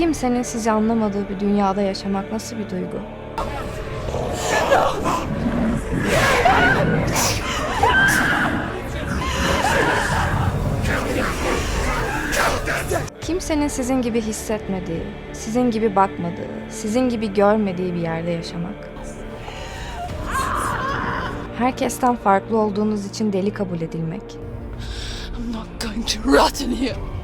Kimsenin sizi anlamadığı bir dünyada yaşamak nasıl bir duygu? Kimsenin sizin gibi hissetmediği, sizin gibi bakmadığı, sizin gibi görmediği bir yerde yaşamak. Herkesten farklı olduğunuz için deli kabul edilmek. I'm not going to rot in here.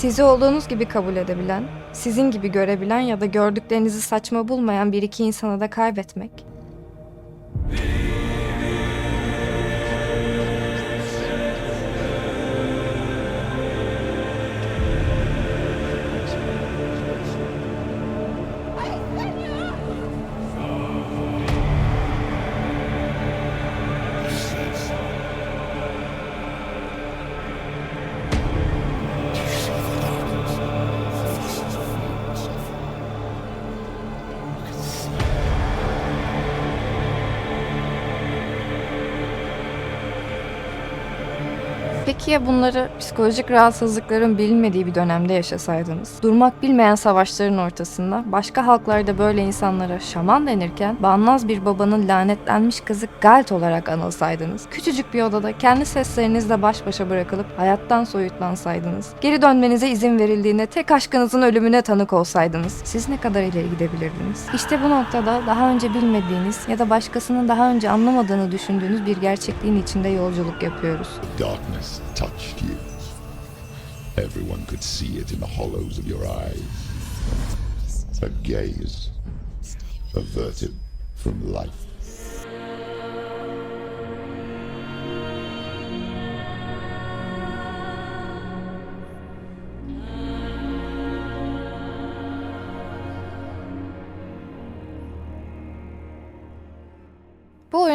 Sizi olduğunuz gibi kabul edebilen, sizin gibi görebilen ya da gördüklerinizi saçma bulmayan bir iki insanı da kaybetmek. Ya bunları psikolojik rahatsızlıkların bilinmediği bir dönemde yaşasaydınız? Durmak bilmeyen savaşların ortasında başka halklarda böyle insanlara şaman denirken bağnaz bir babanın lanetlenmiş kızı Galt olarak anılsaydınız. Küçücük bir odada kendi seslerinizle baş başa bırakılıp hayattan soyutlansaydınız. Geri dönmenize izin verildiğinde tek aşkınızın ölümüne tanık olsaydınız. Siz ne kadar ileri gidebilirdiniz? İşte bu noktada daha önce bilmediğiniz ya da başkasının daha önce anlamadığını düşündüğünüz bir gerçekliğin içinde yolculuk yapıyoruz. Darkness touched you. Everyone could see it in the hollows of your eyes. A gaze averted from life.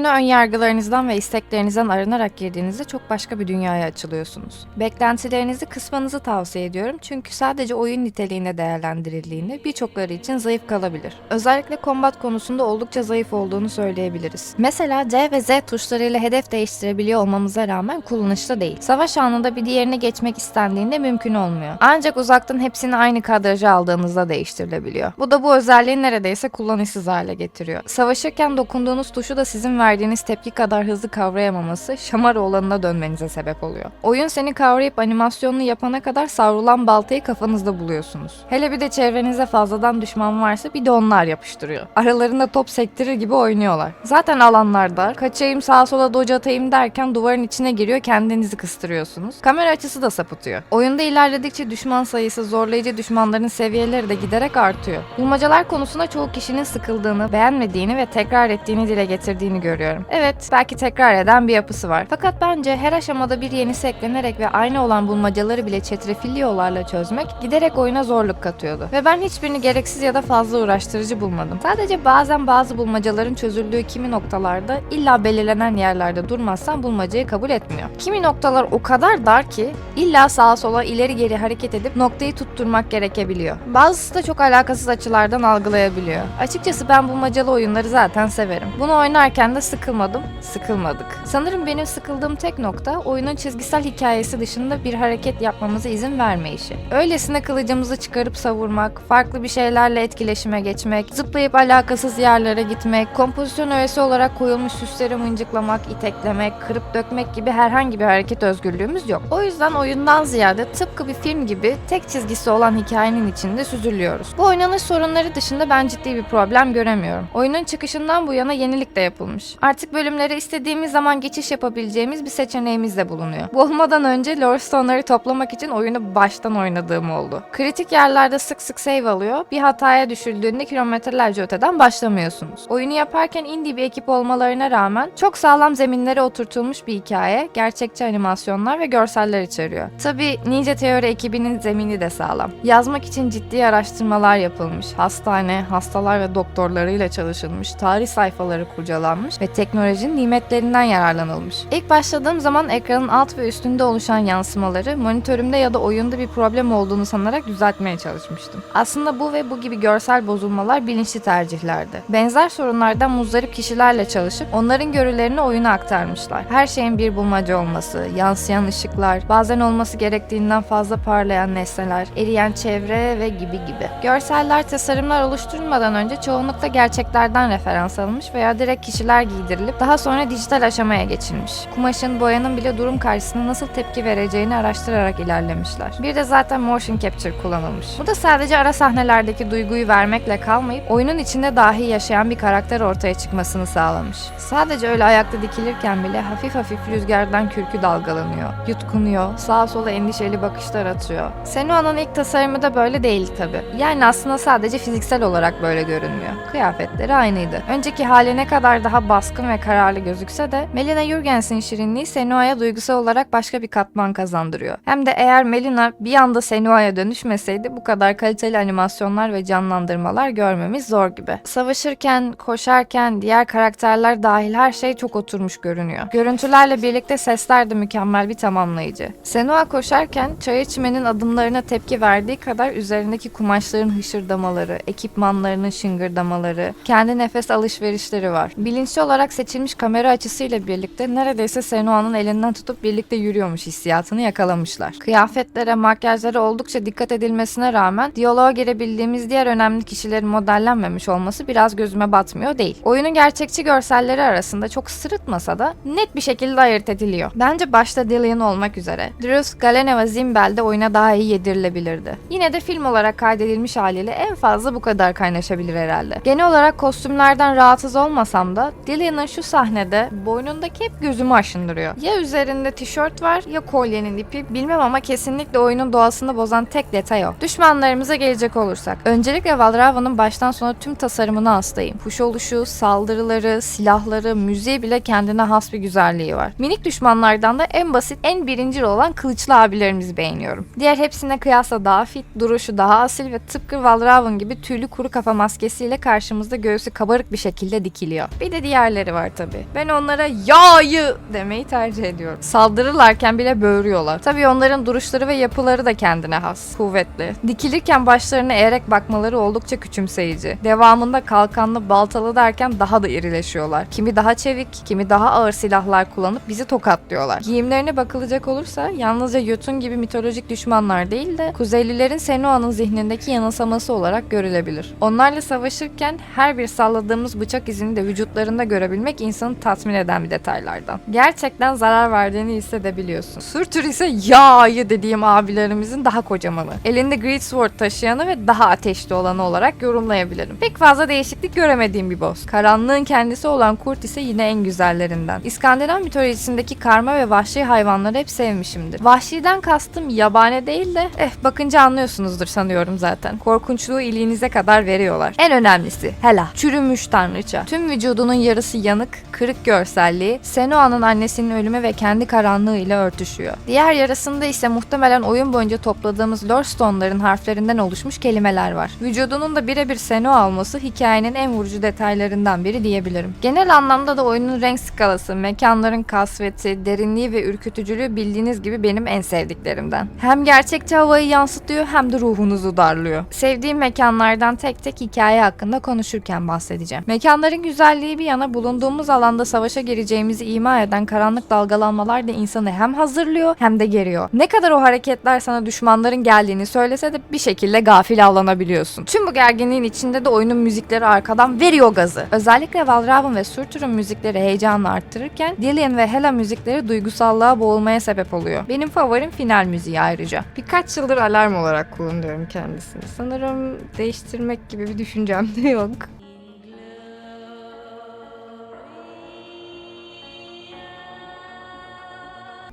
Oyuna ön yargılarınızdan ve isteklerinizden arınarak girdiğinizde çok başka bir dünyaya açılıyorsunuz. Beklentilerinizi kısmanızı tavsiye ediyorum çünkü sadece oyun niteliğinde değerlendirildiğinde birçokları için zayıf kalabilir. Özellikle kombat konusunda oldukça zayıf olduğunu söyleyebiliriz. Mesela C ve Z tuşlarıyla hedef değiştirebiliyor olmamıza rağmen kullanışlı değil. Savaş anında bir diğerine geçmek istendiğinde mümkün olmuyor. Ancak uzaktan hepsini aynı kadraja aldığınızda değiştirilebiliyor. Bu da bu özelliği neredeyse kullanışsız hale getiriyor. Savaşırken dokunduğunuz tuşu da sizin verdiğiniz tepki kadar hızlı kavrayamaması şamar olanına dönmenize sebep oluyor. Oyun seni kavrayıp animasyonunu yapana kadar savrulan baltayı kafanızda buluyorsunuz. Hele bir de çevrenizde fazladan düşman varsa bir de onlar yapıştırıyor. Aralarında top sektirir gibi oynuyorlar. Zaten alanlar dar. Kaçayım sağa sola dodge atayım derken duvarın içine giriyor kendinizi kıstırıyorsunuz. Kamera açısı da sapıtıyor. Oyunda ilerledikçe düşman sayısı, zorlayıcı düşmanların seviyeleri de giderek artıyor. Bulmacalar konusunda çoğu kişinin sıkıldığını, beğenmediğini ve tekrar ettiğini dile getirdiğini görüyorum. Evet, belki tekrar eden bir yapısı var. Fakat bence her aşamada bir yenisi eklenerek ve aynı olan bulmacaları bile çetrefilli yollarla çözmek giderek oyuna zorluk katıyordu. Ve ben hiçbirini gereksiz ya da fazla uğraştırıcı bulmadım. Sadece bazen bazı bulmacaların çözüldüğü kimi noktalarda illa belirlenen yerlerde durmazsan bulmacayı kabul etmiyor. Kimi noktalar o kadar dar ki illa sağa sola ileri geri hareket edip noktayı tutturmak gerekebiliyor. Bazısı da çok alakasız açılardan algılayabiliyor. Açıkçası ben bulmacalı oyunları zaten severim. Bunu oynarken de sıkılmadım, sıkılmadık. Sanırım benim sıkıldığım tek nokta oyunun çizgisel hikayesi dışında bir hareket yapmamıza izin vermeyişi. Öylesine kılıcımızı çıkarıp savurmak, farklı bir şeylerle etkileşime geçmek, zıplayıp alakasız yerlere gitmek, kompozisyon öğesi olarak koyulmuş süsleri mıncıklamak, iteklemek, kırıp dökmek gibi herhangi bir hareket özgürlüğümüz yok. O yüzden oyundan ziyade tıpkı bir film gibi tek çizgisi olan hikayenin içinde süzülüyoruz. Bu oynanış sorunları dışında ben ciddi bir problem göremiyorum. Oyunun çıkışından bu yana yenilik de yapılmış. Artık bölümlere istediğimiz zaman geçiş yapabileceğimiz bir seçeneğimiz de bulunuyor. Bu olmadan önce Lord Stone'ları toplamak için oyunu baştan oynadığım oldu. Kritik yerlerde sık sık save alıyor. Bir hataya düşüldüğünde kilometrelerce öteden başlamıyorsunuz. Oyunu yaparken indie bir ekip olmalarına rağmen çok sağlam zeminlere oturtulmuş bir hikaye, gerçekçi animasyonlar ve görseller içeriyor. Tabi Ninja Theory ekibinin zemini de sağlam. Yazmak için ciddi araştırmalar yapılmış. Hastane, hastalar ve doktorlarıyla çalışılmış. Tarih sayfaları kurcalanmış ve ve teknolojinin nimetlerinden yararlanılmış. İlk başladığım zaman ekranın alt ve üstünde oluşan yansımaları monitörümde ya da oyunda bir problem olduğunu sanarak düzeltmeye çalışmıştım. Aslında bu ve bu gibi görsel bozulmalar bilinçli tercihlerdi. Benzer sorunlardan muzdarip kişilerle çalışıp onların görülerini oyuna aktarmışlar. Her şeyin bir bulmaca olması, yansıyan ışıklar, bazen olması gerektiğinden fazla parlayan nesneler, eriyen çevre ve gibi gibi. Görseller, tasarımlar oluşturulmadan önce çoğunlukla gerçeklerden referans alınmış veya direkt kişiler giydirilip daha sonra dijital aşamaya geçilmiş. Kumaşın, boyanın bile durum karşısında nasıl tepki vereceğini araştırarak ilerlemişler. Bir de zaten motion capture kullanılmış. Bu da sadece ara sahnelerdeki duyguyu vermekle kalmayıp oyunun içinde dahi yaşayan bir karakter ortaya çıkmasını sağlamış. Sadece öyle ayakta dikilirken bile hafif hafif rüzgardan kürkü dalgalanıyor, yutkunuyor, sağa sola endişeli bakışlar atıyor. Senua'nın ilk tasarımı da böyle değil tabi. Yani aslında sadece fiziksel olarak böyle görünmüyor. Kıyafetleri aynıydı. Önceki hali ne kadar daha baskın ve kararlı gözükse de Melina Jurgens'in şirinliği Senua'ya duygusal olarak başka bir katman kazandırıyor. Hem de eğer Melina bir anda Senua'ya dönüşmeseydi bu kadar kaliteli animasyonlar ve canlandırmalar görmemiz zor gibi. Savaşırken, koşarken, diğer karakterler dahil her şey çok oturmuş görünüyor. Görüntülerle birlikte sesler de mükemmel bir tamamlayıcı. Senua koşarken çaya içmenin adımlarına tepki verdiği kadar üzerindeki kumaşların hışırdamaları, ekipmanlarının şıngırdamaları, kendi nefes alışverişleri var. Bilinçli olarak seçilmiş kamera açısıyla birlikte neredeyse Senua'nın elinden tutup birlikte yürüyormuş hissiyatını yakalamışlar. Kıyafetlere, makyajlara oldukça dikkat edilmesine rağmen diyaloğa girebildiğimiz diğer önemli kişilerin modellenmemiş olması biraz gözüme batmıyor değil. Oyunun gerçekçi görselleri arasında çok sırıtmasa da net bir şekilde ayırt ediliyor. Bence başta Dillian olmak üzere. Drews, Galeneva, Zimbel de oyuna daha iyi yedirilebilirdi. Yine de film olarak kaydedilmiş haliyle en fazla bu kadar kaynaşabilir herhalde. Genel olarak kostümlerden rahatsız olmasam da Dillian'ın şu sahnede boynundaki hep gözümü aşındırıyor. Ya üzerinde tişört var ya kolyenin ipi bilmem ama kesinlikle oyunun doğasını bozan tek detay o. Düşmanlarımıza gelecek olursak. Öncelikle Valrava'nın baştan sona tüm tasarımına hastayım. Kuş oluşu, saldırıları, silahları, müziği bile kendine has bir güzelliği var. Minik düşmanlardan da en basit, en birincil olan kılıçlı abilerimizi beğeniyorum. Diğer hepsine kıyasla daha fit, duruşu daha asil ve tıpkı Valravan gibi tüylü kuru kafa maskesiyle karşımızda göğsü kabarık bir şekilde dikiliyor. Bir de diğerleri var tabi. Ben onlara yayı demeyi tercih ediyorum. Saldırırlarken bile böğürüyorlar. Tabi onların duruşları ve yapıları da kendine has, kuvvetli. Dikilirken başlarına eğerek bakmaları oldukça küçümseyici. Devamında kalkanlı, baltalı derken daha da irileşiyorlar. Kimi daha çevik, kimi daha ağır silahlar kullanıp bizi tokatlıyorlar. Giyimlerine bakılacak olursa yalnızca Yotun gibi mitolojik düşmanlar değil de Kuzeylilerin Senua'nın zihnindeki yanılsaması olarak görülebilir. Onlarla savaşırken her bir salladığımız bıçak izini de vücutlarında görebilmek insanı tatmin eden bir detaylardan. Gerçekten zarar verdiğini hissedebiliyorsun. Surtur ise yağyı dediğim abilerimizin daha kocamanı. Elinde Great Sword taşıyanı ve daha ateşli olanı olarak yorumlayabilirim. Pek fazla değişiklik göremediğim bir boss. Karanlığın kendisi olan kurt ise yine en güzellerinden. İskandinav mitolojisindeki karma ve vahşi hayvanları hep sevmişimdir. Vahşiden kastım yabani değil de eh bakınca anlıyorsunuzdur sanıyorum zaten. Korkunçluğu iliğinize kadar veriyorlar. En önemlisi Hela. Çürümüş tanrıça. Tüm vücudunun yarısı yanık, kırık görselliği Senua'nın annesinin ölümü ve kendi karanlığı ile örtüşüyor. Diğer yarısında ise muhtemelen oyun boyunca topladığımız Lore Stone'ların harflerinden oluşmuş kelimeler var. Vücudunun da birebir Senua olması hikayenin en vurucu detaylarından biri diyebilirim. Genel anlamda da oyunun renk skalası, mekanların kasveti, derinliği ve ürkütücülüğü bildiğiniz gibi benim en sevdiklerimden. Hem gerçekçi havayı yansıtıyor hem de ruhunuzu darlıyor. Sevdiğim mekanlardan tek tek hikaye hakkında konuşurken bahsedeceğim. Mekanların güzelliği bir yana bulunduğumuz alanda savaşa gireceğimizi ima eden karanlık dalgalanmalar da insanı hem hazırlıyor hem de geriyor. Ne kadar o hareketler sana düşmanların geldiğini söylese de bir şekilde gafil avlanabiliyorsun. Tüm bu gerginliğin içinde de oyunun müzikleri arkadan veriyor gazı. Özellikle Valravn ve Surtur'un müzikleri heyecanı arttırırken Dillian ve Hela müzikleri duygusallığa boğulmaya sebep oluyor. Benim favorim final müziği ayrıca. Birkaç yıldır alarm olarak kullanıyorum kendisini. Sanırım değiştirmek gibi bir düşüncem de yok.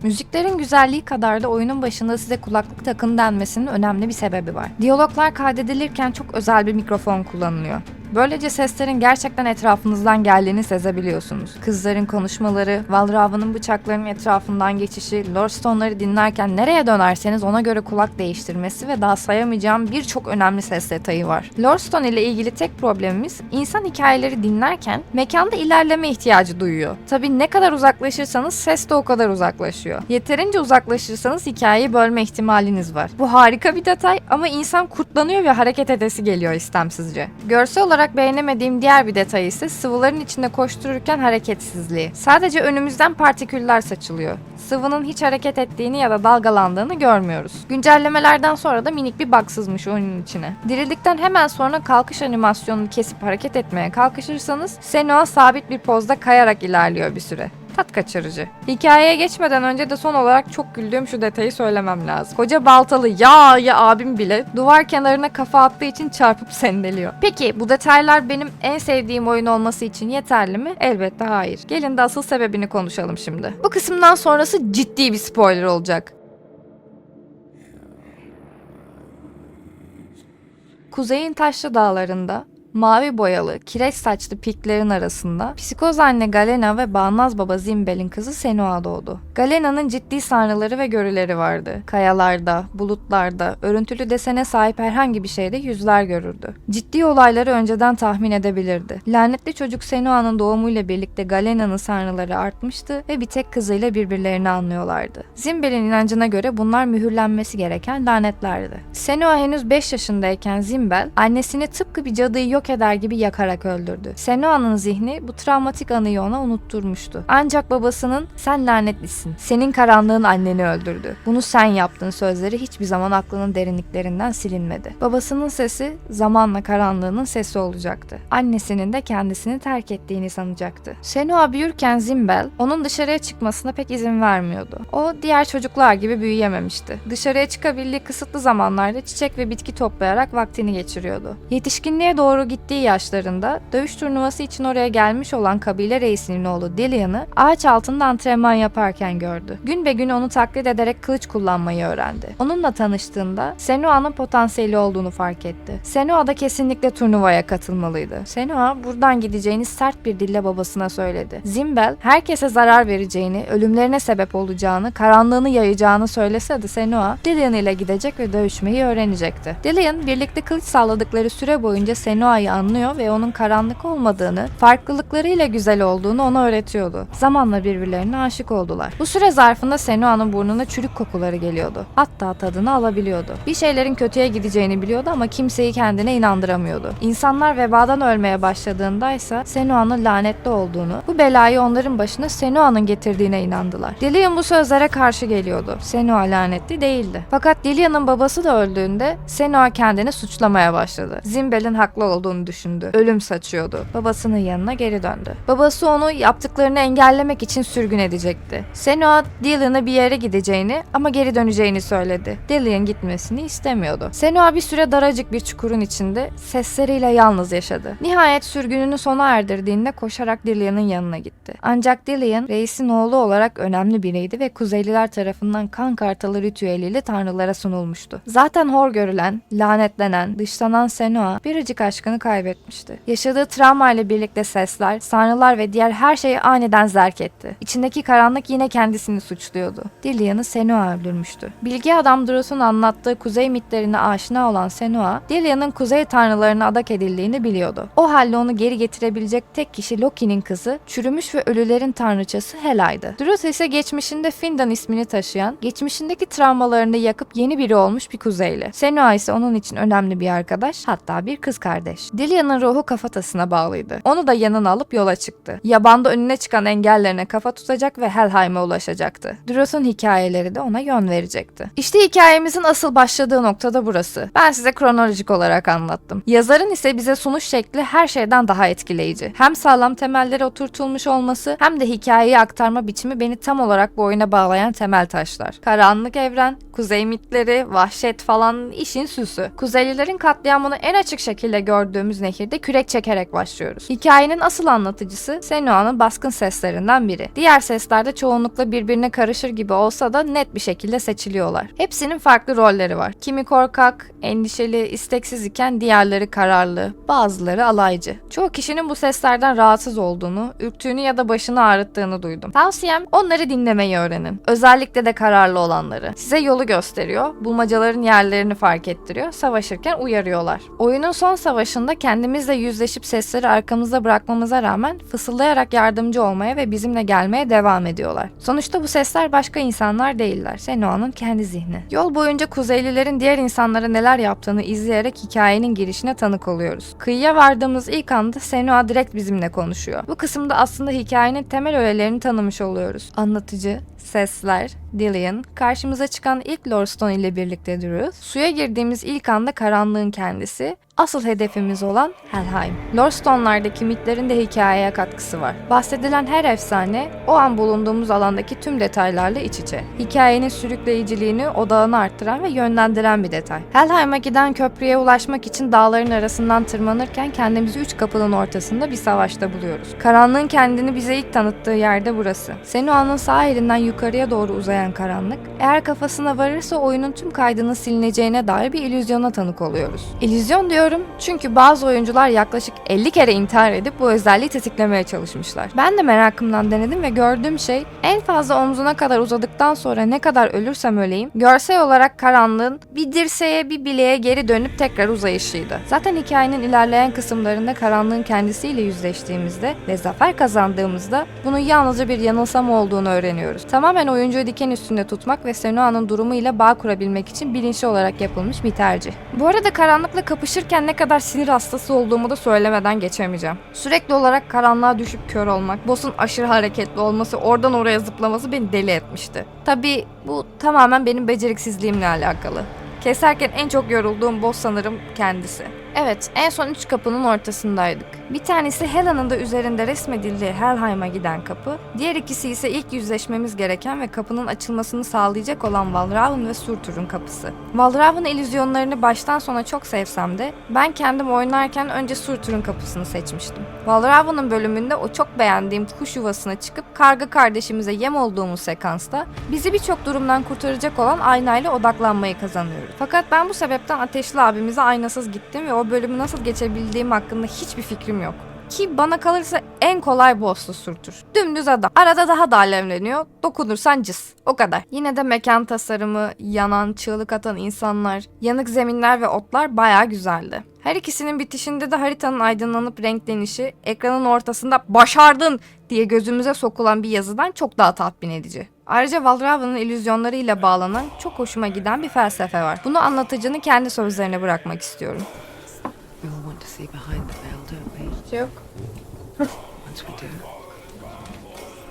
Müziklerin güzelliği kadar da oyunun başında size kulaklık takın denmesinin önemli bir sebebi var. Diyaloglar kaydedilirken çok özel bir mikrofon kullanılıyor. Böylece seslerin gerçekten etrafınızdan geldiğini sezebiliyorsunuz. Kızların konuşmaları, Valrava'nın bıçaklarının etrafından geçişi, Lord Stone'ları dinlerken nereye dönerseniz ona göre kulak değiştirmesi ve daha sayamayacağım birçok önemli ses detayı var. Lord Stone ile ilgili tek problemimiz insan hikayeleri dinlerken mekanda ilerleme ihtiyacı duyuyor. Tabi ne kadar uzaklaşırsanız ses de o kadar uzaklaşıyor. Yeterince uzaklaşırsanız hikayeyi bölme ihtimaliniz var. Bu harika bir detay ama insan kurtlanıyor ve hareket edesi geliyor istemsizce. Görsel olarak beğenemediğim diğer bir detay ise sıvıların içinde koştururken hareketsizliği. Sadece önümüzden partiküller saçılıyor. Sıvının hiç hareket ettiğini ya da dalgalandığını görmüyoruz. Güncellemelerden sonra da minik bir bug sızmış oyunun içine. Dirildikten hemen sonra kalkış animasyonunu kesip hareket etmeye kalkışırsanız Senua sabit bir pozda kayarak ilerliyor bir süre. Tat kaçırıcı. Hikayeye geçmeden önce de son olarak çok güldüğüm şu detayı söylemem lazım. Koca baltalı ya ya abim bile duvar kenarına kafa attığı için çarpıp sendeliyor. Peki bu detaylar benim en sevdiğim oyun olması için yeterli mi? Elbette hayır. Gelin de asıl sebebini konuşalım şimdi. Bu kısımdan sonrası ciddi bir spoiler olacak. Kuzeyin taşlı dağlarında mavi boyalı, kireç saçlı piklerin arasında psikoz anne Galena ve bağnaz baba Zimbel'in kızı Senua doğdu. Galena'nın ciddi sanrıları ve görüleri vardı. Kayalarda, bulutlarda, örüntülü desene sahip herhangi bir şeyde yüzler görürdü. Ciddi olayları önceden tahmin edebilirdi. Lanetli çocuk Senua'nın doğumuyla birlikte Galena'nın sanrıları artmıştı ve bir tek kızıyla birbirlerini anlıyorlardı. Zimbel'in inancına göre bunlar mühürlenmesi gereken lanetlerdi. Senua henüz 5 yaşındayken Zimbel annesini tıpkı bir cadıyı yok eder gibi yakarak öldürdü. Senua'nın zihni bu travmatik anıyı ona unutturmuştu. Ancak babasının sen lanetlisin, senin karanlığın anneni öldürdü. Bunu sen yaptın sözleri hiçbir zaman aklının derinliklerinden silinmedi. Babasının sesi zamanla karanlığının sesi olacaktı. Annesinin de kendisini terk ettiğini sanacaktı. Senua büyürken Zimbel onun dışarıya çıkmasına pek izin vermiyordu. O diğer çocuklar gibi büyüyememişti. Dışarıya çıkabildiği kısıtlı zamanlarda çiçek ve bitki toplayarak vaktini geçiriyordu. Yetişkinliğe doğru gittiği yaşlarında dövüş turnuvası için oraya gelmiş olan kabile reisinin oğlu Dillian'ı ağaç altında antrenman yaparken gördü. Gün be gün onu taklit ederek kılıç kullanmayı öğrendi. Onunla tanıştığında Senua'nın potansiyeli olduğunu fark etti. Senua da kesinlikle turnuvaya katılmalıydı. Senua buradan gideceğini sert bir dille babasına söyledi. Zimbel herkese zarar vereceğini, ölümlerine sebep olacağını, karanlığını yayacağını söylese de Senua Dillian ile gidecek ve dövüşmeyi öğrenecekti. Dillian birlikte kılıç salladıkları süre boyunca Senua'yı anlıyor ve onun karanlık olmadığını, farklılıklarıyla güzel olduğunu ona öğretiyordu. Zamanla birbirlerine aşık oldular. Bu süre zarfında Senua'nın burnuna çürük kokuları geliyordu. Hatta tadını alabiliyordu. Bir şeylerin kötüye gideceğini biliyordu ama kimseyi kendine inandıramıyordu. İnsanlar vebadan ölmeye başladığında ise Senua'nın lanetli olduğunu, bu belayı onların başına Senua'nın getirdiğine inandılar. Dillian bu sözlere karşı geliyordu. Senua lanetli değildi. Fakat Dillian'ın babası da öldüğünde Senua kendini suçlamaya başladı. Zimbel'in haklı olduğunu düşündü. Ölüm saçıyordu. Babasının yanına geri döndü. Babası onu yaptıklarını engellemek için sürgün edecekti. Senua Dillian'a bir yere gideceğini ama geri döneceğini söyledi. Dillian gitmesini istemiyordu. Senua bir süre daracık bir çukurun içinde sesleriyle yalnız yaşadı. Nihayet sürgününü sona erdirdiğinde koşarak Dillian'ın yanına gitti. Ancak Dillian reisin oğlu olarak önemli biriydi ve Kuzeyliler tarafından kan kartalı ritüeliyle tanrılara sunulmuştu. Zaten hor görülen, lanetlenen, dışlanan Senua biricik aşkını kaybetmişti. Yaşadığı travma ile birlikte sesler, sanrılar ve diğer her şeyi aniden zerk etti. İçindeki karanlık yine kendisini suçluyordu. Dillian'ı Senua öldürmüştü. Bilgi adam Dros'un anlattığı kuzey mitlerine aşina olan Senua, Dillian'ın kuzey tanrılarına adak edildiğini biliyordu. O halde onu geri getirebilecek tek kişi Loki'nin kızı, çürümüş ve ölülerin tanrıçası Hela'ydı. Dros ise geçmişinde Findan ismini taşıyan, geçmişindeki travmalarını yakıp yeni biri olmuş bir kuzeyli. Senua ise onun için önemli bir arkadaş, hatta bir kız kardeş. Dillian'ın ruhu kafatasına bağlıydı. Onu da yanına alıp yola çıktı. Yabanda önüne çıkan engellerine kafa tutacak ve Helheim'e ulaşacaktı. Dros'un hikayeleri de ona yön verecekti. İşte hikayemizin asıl başladığı nokta da burası. Ben size kronolojik olarak anlattım. Yazarın ise bize sunuş şekli her şeyden daha etkileyici. Hem sağlam temellere oturtulmuş olması hem de hikayeyi aktarma biçimi beni tam olarak bu oyuna bağlayan temel taşlar. Karanlık evren, kuzey mitleri, vahşet falan işin süsü. Kuzeylilerin katliamını en açık şekilde gördüğümüz gördüğümüz nehirde kürek çekerek başlıyoruz. Hikayenin asıl anlatıcısı Senua'nın baskın seslerinden biri. Diğer sesler de çoğunlukla birbirine karışır gibi olsa da net bir şekilde seçiliyorlar. Hepsinin farklı rolleri var. Kimi korkak, endişeli, isteksiz iken diğerleri kararlı, bazıları alaycı. Çoğu kişinin bu seslerden rahatsız olduğunu, ürktüğünü ya da başını ağrıttığını duydum. Tavsiyem onları dinlemeyi öğrenin. Özellikle de kararlı olanları. Size yolu gösteriyor, bulmacaların yerlerini fark ettiriyor, savaşırken uyarıyorlar. Oyunun son savaşında kendimizle yüzleşip sesleri arkamızda bırakmamıza rağmen fısıldayarak yardımcı olmaya ve bizimle gelmeye devam ediyorlar. Sonuçta bu sesler başka insanlar değiller. Senua'nın kendi zihni. Yol boyunca Kuzeylilerin diğer insanlara neler yaptığını izleyerek hikayenin girişine tanık oluyoruz. Kıyıya vardığımız ilk anda Senua direkt bizimle konuşuyor. Bu kısımda aslında hikayenin temel öğelerini tanımış oluyoruz. Anlatıcı, sesler, Dillian, karşımıza çıkan ilk Lordstone ile birlikte duruyoruz. Suya girdiğimiz ilk anda karanlığın kendisi, asıl hedefimiz olan Helheim. Lordstone'lardaki mitlerin de hikayeye katkısı var. Bahsedilen her efsane, o an bulunduğumuz alandaki tüm detaylarla iç içe. Hikayenin sürükleyiciliğini, odağını arttıran ve yönlendiren bir detay. Helheim'a giden köprüye ulaşmak için dağların arasından tırmanırken kendimizi üç kapının ortasında bir savaşta buluyoruz. Karanlığın kendini bize ilk tanıttığı yerde burası. Senua'nın sağ elinden yukarıya doğru uzayan karanlık, eğer kafasına varırsa oyunun tüm kaydının silineceğine dair bir illüzyona tanık oluyoruz. İllüzyon diyorum çünkü bazı oyuncular yaklaşık 50 kere intihar edip bu özelliği tetiklemeye çalışmışlar. Ben de merakımdan denedim ve gördüğüm şey en fazla omzuna kadar uzadıktan sonra ne kadar ölürsem öleyim, görsel olarak karanlığın bir dirseğe bir bileğe geri dönüp tekrar uzayışıydı. Zaten hikayenin ilerleyen kısımlarında karanlığın kendisiyle yüzleştiğimizde ve zafer kazandığımızda bunun yalnızca bir yanılsama olduğunu öğreniyoruz. Tamamen oyuncuyu diken üstünde tutmak ve Senua'nın durumuyla bağ kurabilmek için bilinçli olarak yapılmış bir tercih. Bu arada karanlıkla kapışırken ne kadar sinir hastası olduğumu da söylemeden geçemeyeceğim. Sürekli olarak karanlığa düşüp kör olmak, boss'un aşırı hareketli olması, oradan oraya zıplaması beni deli etmişti. Tabii bu tamamen benim beceriksizliğimle alakalı. Keserken en çok yorulduğum boss sanırım kendisi. Evet, en son üç kapının ortasındaydık. Bir tanesi Hela'nın da üzerinde resmedildiği Helheim'a giden kapı, diğer ikisi ise ilk yüzleşmemiz gereken ve kapının açılmasını sağlayacak olan Valravn ve Surtur'un kapısı. Valravn illüzyonlarını baştan sona çok sevsem de ben kendim oynarken önce Surtur'un kapısını seçmiştim. Valravn'ın bölümünde o çok beğendiğim kuş yuvasına çıkıp karga kardeşimize yem olduğumuz sekansta bizi birçok durumdan kurtaracak olan aynayla odaklanmayı kazanıyoruz. Fakat ben bu sebepten Ateşli abimize aynasız gittim ve o bölümü nasıl geçebildiğim hakkında hiçbir fikrim yok. Ki bana kalırsa en kolay boss'lu Surtur. Dümdüz adam. Arada daha da alevleniyor. Dokunursan cız. O kadar. Yine de mekan tasarımı, yanan, çığlık atan insanlar, yanık zeminler ve otlar bayağı güzeldi. Her ikisinin bitişinde de haritanın aydınlanıp renklenişi, ekranın ortasında başardın diye gözümüze sokulan bir yazıdan çok daha tatmin edici. Ayrıca Valravn'ın illüzyonlarıyla bağlanan çok hoşuma giden bir felsefe var. Bunu anlatıcının kendi sözlerine bırakmak istiyorum. We all want to see behind the veil, don't we? Yok. Once we do,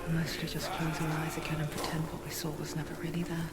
we mostly just close our eyes again and pretend what we saw was never really there.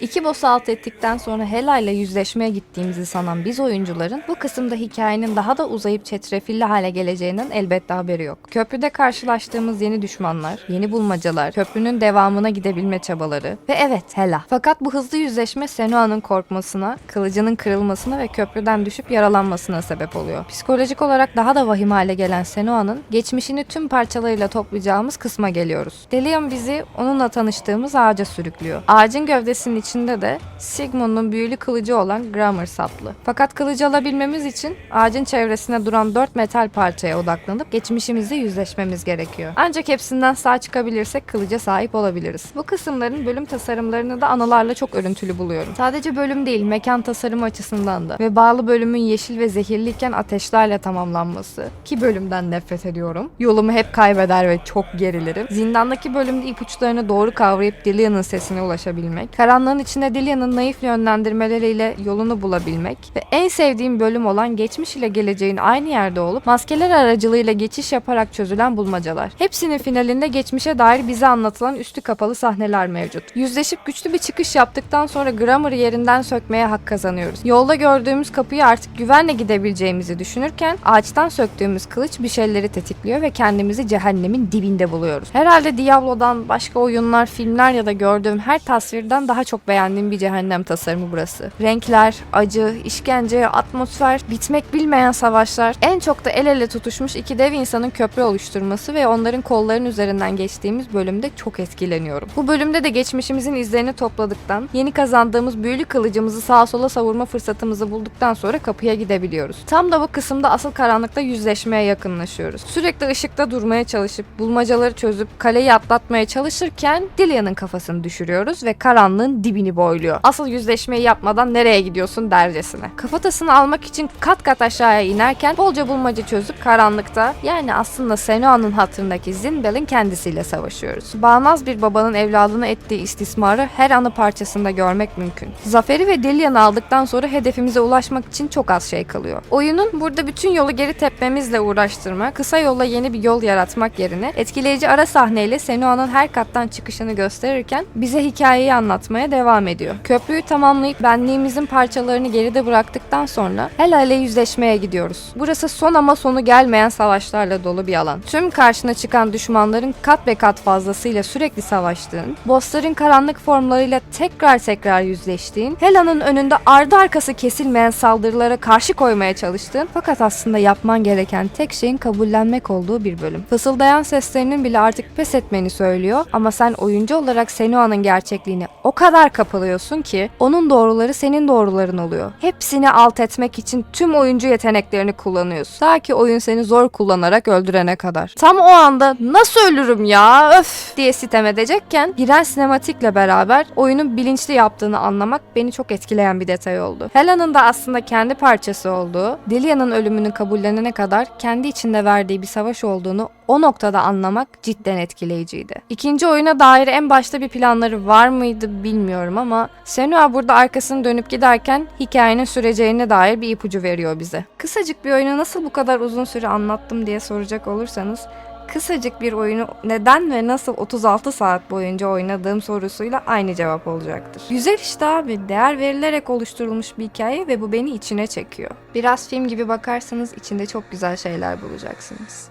İki boss alt ettikten sonra Hela ile yüzleşmeye gittiğimizi sanan biz oyuncuların bu kısımda hikayenin daha da uzayıp çetrefilli hale geleceğinden elbette haberi yok. Köprüde karşılaştığımız yeni düşmanlar, yeni bulmacalar, köprünün devamına gidebilme çabaları ve evet Hela. Fakat bu hızlı yüzleşme Senua'nın korkmasına, kılıcının kırılmasına ve köprüden düşüp yaralanmasına sebep oluyor. Psikolojik olarak daha da vahim hale gelen Senua'nın geçmişini tüm parçalarıyla toplayacağımız kısma geliyoruz. Delium bizi onunla tanıştığımız ağaca sürüklüyor. Ağacın gövdesinin içinde de Sigmund'un büyülü kılıcı olan Grammar saplı. Fakat kılıcı alabilmemiz için ağacın çevresine duran dört metal parçaya odaklanıp geçmişimizle yüzleşmemiz gerekiyor. Ancak hepsinden sağ çıkabilirsek kılıca sahip olabiliriz. Bu kısımların bölüm tasarımlarını da anılarla çok örüntülü buluyorum. Sadece bölüm değil, mekan tasarımı açısından da ve bağlı bölümün yeşil ve zehirliyken ateşlerle tamamlanması ki bölümden nefret ediyorum. Yolumu hep kaybeder ve çok gerilirim. Zindandaki bölümde ipuçlarını doğru kavrayıp Dillian'ın sesine ulaşabilmek, karanlığın içinde Dillian'ın naif yönlendirmeleriyle yolunu bulabilmek ve en sevdiğim bölüm olan geçmiş ile geleceğin aynı yerde olup maskeler aracılığıyla geçiş yaparak çözülen bulmacalar. Hepsinin finalinde geçmişe dair bize anlatılan üstü kapalı sahneler mevcut. Yüzleşip güçlü bir çıkış yaptıktan sonra Grammar'ı yerinden sökmeye hak kazanıyoruz. Yolda gördüğümüz kapıyı artık güvenle gidebileceğimizi düşünürken ağaçtan söktüğümüz kılıç bir şeyleri tetikliyor ve kendimizi cehennemin dibinde buluyoruz. Herhalde Diablo'dan, başka oyunlar, filmler ya da gördüğüm her tasvirden daha çok beğendiğim bir cehennem tasarımı burası. Renkler, acı, işkence, atmosfer, bitmek bilmeyen savaşlar, en çok da el ele tutuşmuş iki dev insanın köprü oluşturması ve onların kolların üzerinden geçtiğimiz bölümde çok etkileniyorum. Bu bölümde de geçmişimizin izlerini topladıktan, yeni kazandığımız büyülü kılıcımızı sağa sola savurma fırsatımızı bulduktan sonra kapıya gidebiliyoruz. Tam da bu kısımda asıl karanlıkta yüzleşmeye yakınlaşıyoruz. Sürekli ışıkta durmaya çalışıp bulmacaları çözüp kaleyi atlatmaya çalışırken Dilia'nın kafasını düşürüyoruz ve karanlığın dibini boyluyor. Asıl yüzleşmeyi yapmadan nereye gidiyorsun dercesine. Kafatasını almak için kat kat aşağıya inerken bolca bulmaca çözüp karanlıkta yani aslında Senoa'nın hatırındaki Zinbel'in kendisiyle savaşıyoruz. Bağnaz bir babanın evladını ettiği istismarı her anı parçasında görmek mümkün. Zaferi ve Dilia'nı aldıktan sonra hedefimize ulaşmak için çok az şey kalıyor. Oyunun burada bütün yolu geri tepmemizle uğraştırma, kısa yolla yeni bir yol yaratmak yerine etkileyici ara sahneyle Senoa'nın her kattan çıkışını gösterirken bize hikayeyi anlatmaya devam ediyor. Köprüyü tamamlayıp benliğimizin parçalarını geride bıraktıktan sonra Hela yüzleşmeye gidiyoruz. Burası son ama sonu gelmeyen savaşlarla dolu bir alan. Tüm karşına çıkan düşmanların kat be kat fazlasıyla sürekli savaştığın, bossların karanlık formlarıyla tekrar tekrar yüzleştiğin, Hela'nın önünde ardı arkası kesilmeyen saldırılara karşı koymaya çalıştığın fakat aslında yapman gereken tek şeyin kabullenmek olduğu bir bölüm. Fısıldayan seslerinin bile artık pes etmeni söylüyor ama sen oyuncu olarak Senoa'nın gerçekliğine o kadar kapılıyorsun ki onun doğruları senin doğruların oluyor. Hepsini alt etmek için tüm oyuncu yeteneklerini kullanıyorsun. Ta ki oyun seni zor kullanarak öldürene kadar. Tam o anda nasıl ölürüm ya öf diye sitem edecekken giren sinematikle beraber oyunun bilinçli yaptığını anlamak beni çok etkileyen bir detay oldu. Hela'nın da aslında kendi parçası olduğu, Delia'nın ölümünü kabullenene kadar kendi içinde verdiği bir savaş olduğunu o noktada anlamak cidden etkileyiciydi. İkinci oyuna dair en başta bir planları var mıydı bilmiyorum ama Senua burada arkasını dönüp giderken hikayenin süreceğine dair bir ipucu veriyor bize. Kısacık bir oyunu nasıl bu kadar uzun süre anlattım diye soracak olursanız kısacık bir oyunu neden ve nasıl 36 saat boyunca oynadığım sorusuyla aynı cevap olacaktır. Güzel işte abi. Değer verilerek oluşturulmuş bir hikaye ve bu beni içine çekiyor. Biraz film gibi bakarsanız içinde çok güzel şeyler bulacaksınız.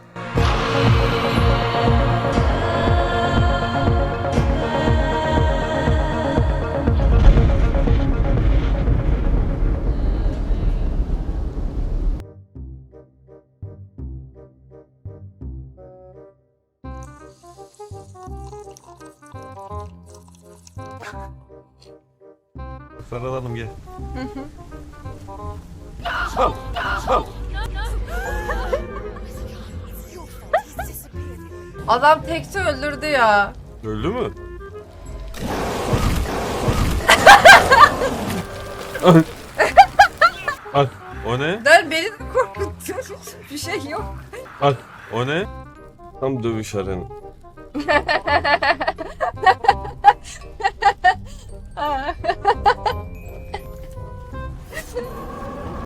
Sarılalım gel. Adam tekte öldürdü ya. Öldü mü? Bak o ne? Der beni de korkuttu. bir şey yok. Bak o ne? Tam dövüş areni.